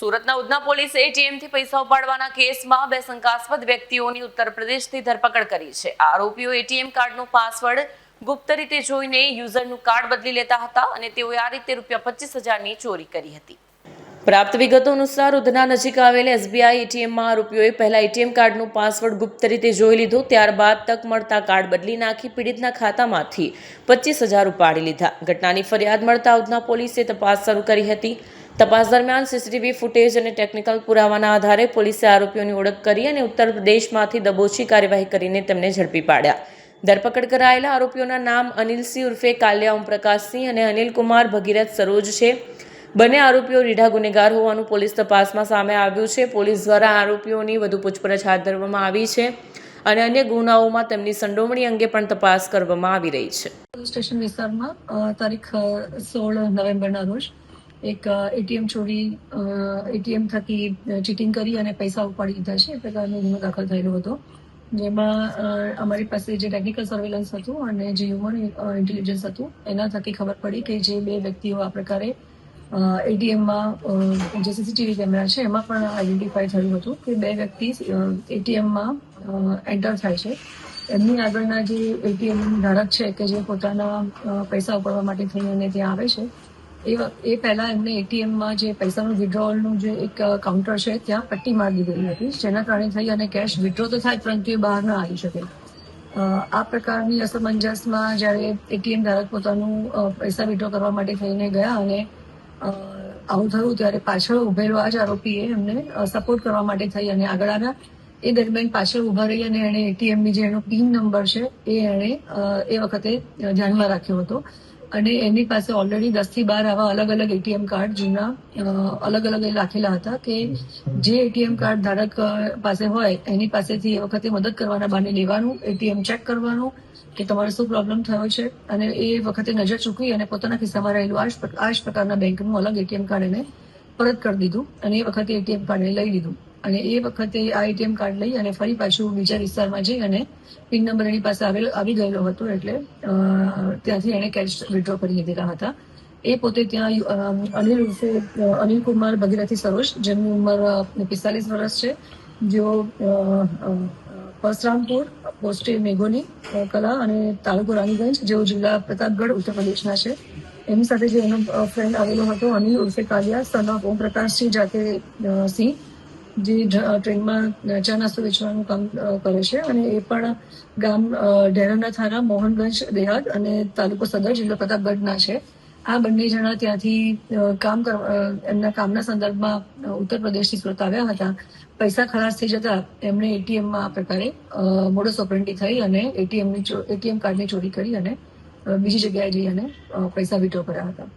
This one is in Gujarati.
સુરતના ઉધના પોલીસે એટીએમથી પૈસા ઉપાડવાના કેસમાં બે શંકાસ્પદ વ્યક્તિઓની ઉત્તર પ્રદેશથી ધરપકડ કરી છે. આરોપીઓ એટીએમ કાર્ડનો પાસવર્ડ ગુપ્ત રીતે જોઈને યુઝરનું કાર્ડ બદલી લેતા હતા અને તેઓએ આ રીતે રૂપિયા પચીસ હજારની ચોરી કરી હતી. પ્રાપ્ત વિગતો અનુસાર ઉધના નજીક આવેલ એસબીઆઈ એટીએમમાં આરોપીઓએ પહેલા એટીએમ કાર્ડનો પાસવર્ડ ગુપ્ત રીતે જોઈ લીધો, ત્યારબાદ તક મળતા કાર્ડ બદલી નાખી પીડિતના ખાતામાંથી પચીસ હજાર ઉપાડી લીધા. ઘટનાની ફરિયાદ મળતા ઉધના પોલીસે તપાસ શરૂ કરી હતી. તપાસ દરમિયાન સીસીટીવી ફૂટેજ અને ટેકનિકલ પુરાવાના આધારે પોલીસે આરોપીઓની ઓળખ કરી અને ઉત્તર પ્રદેશમાંથી દબોચી કાર્યવાહી કરીને તેમને ઝડપી પાડ્યા. ધરપકડ કરાયેલા આરોપીઓના નામ અનિલસિંહ ઉર્ફે કાલ્યા ઓમપ્રકાશસિંહ અને અનિલકુમાર ભગીરથ સરોજ છે. બંને આરોપીઓ રીઢા ગુનેગાર હોવાનું પોલીસ તપાસમાં સામે આવ્યું છે. પોલીસ દ્વારા આરોપીઓની વધુ પૂછપરછ હાથ ધરવામાં આવી છે અને અન્ય ગુનાઓમાં તેમની સંડોવણી અંગે પણ તપાસ કરવામાં આવી રહી છે. સ્ટેશન વિસ્તારમાં તારીખ, સોળ નવેમ્બરના રોજ એક એટીએમ ચોરી એટીએમ થકી ચીટિંગ કરી અને પૈસા ઉપાડી લીધા છે, એ પ્રકારનો ગુનો દાખલ થયેલો હતો. જેમાં અમારી પાસે જે ટેકનિકલ સર્વેલન્સ હતું અને જે હ્યુમન ઇન્ટેલિજન્સ હતું, એના થકી ખબર પડી કે જે બે વ્યક્તિઓ આ પ્રકારે એટીએમમાં જે સીસીટીવી કેમેરા છે, એમાં પણ આઈડેન્ટિફાય થયું હતું કે બે વ્યક્તિ એટીએમમાં એન્ટર થાય છે. એમની આગળના જે એટીએમ ધારક છે કે જે પોતાના પૈસા ઉપાડવા માટે થઈને ત્યાં આવે છે એ એ પહેલા એમને એટીએમમાં જે પૈસાનું વિડ્રોવલનું જે એક કાઉન્ટર છે, ત્યાં પટ્ટી મારી દીધેલી હતી. જેના કારણે થઈ અને કેશ વિડ્રો તો થાય પરંતુ એ બહાર ન આવી શકે. આ પ્રકારની અસમંજસમાં જ્યારે એટીએમ ધારક પોતાનું પૈસા વિડ્રો કરવા માટે થઈને ગયા અને આવું થયું ત્યારે પાછળ ઉભેલો આ જ આરોપીએ એમને સપોર્ટ કરવા માટે થઈ અને આગળ આવ્યા. એ દરમિયાન પાછળ ઊભા રહી અને એણે એટીએમની જે એનો પિન નંબર છે, એ એણે એ વખતે ધ્યાનમાં રાખ્યો હતો. અને એની પાસે ઓલરેડી દસથી બાર આવા અલગ અલગ એટીએમ કાર્ડ જૂના અલગ અલગ એ રાખેલા હતા કે જે એટીએમ કાર્ડ ધારક પાસે હોય, એની પાસેથી એ વખતે મદદ કરવાના બહાને લેવાનું એટીએમ ચેક કરવાનું કે તમારે શું પ્રોબ્લેમ થયો છે. અને એ વખતે નજર ચૂકવી અને પોતાના ખિસ્સામાં રહેલું આ જ પ્રકારના બેંકનું અલગ એટીએમ કાર્ડ એને પરત કરી દીધું અને એ વખતે એટીએમ કાર્ડ લઈ લીધું. અને એ વખતે આ એટીએમ કાર્ડ લઈ અને ફરી પાછું બીજા વિસ્તારમાં જઈ અને પિન નંબર એની પાસે આવેલ આવી ગયેલો હતો એટલે ત્યાંથી એને કેશ વિડ્રો કરી લીધેલા હતા. એ પોતે ત્યાં અનિલ ઉર્ફે અનિલ કુમાર ભગીરથી સરોજ, જેમની ઉંમર પિસ્તાલીસ વર્ષ છે, જેઓ પરશુરામપુર પોસ્ટે મેઘોની કલા અને તાલુકો રાણીગંજ, જેઓ જિલ્લા પ્રતાપગઢ, ઉત્તર પ્રદેશના છે. એમની સાથે જે એનો ફ્રેન્ડ આવેલો હતો અનિલ ઉર્ફે કાલિયા સન ઓફ ઓમપ્રકાશસિંહ જાતે સિંહ જે ટ્રેનમાં ચા નાસ્તો વેચવાનું કામ કરે છે અને એ પણ ગામ ડેરાના થાના, મોહનગંજ, દેહાત અને તાલુકો સદર, જિલ્લો પ્રતાપગઢના છે. આ બંને જણા ત્યાંથી કામ એમના કામના સંદર્ભમાં ઉત્તર પ્રદેશથી સુરત આવ્યા હતા. પૈસા ખલાસ થઈ જતા એમણે એટીએમમાં આ પ્રકારે મોડસ ઓપરેન્ટી થઈ અને એટીએમની એટીએમ કાર્ડની ચોરી કરી અને બીજી જગ્યાએ જઈ અને પૈસા વિડ્રો કર્યા હતા.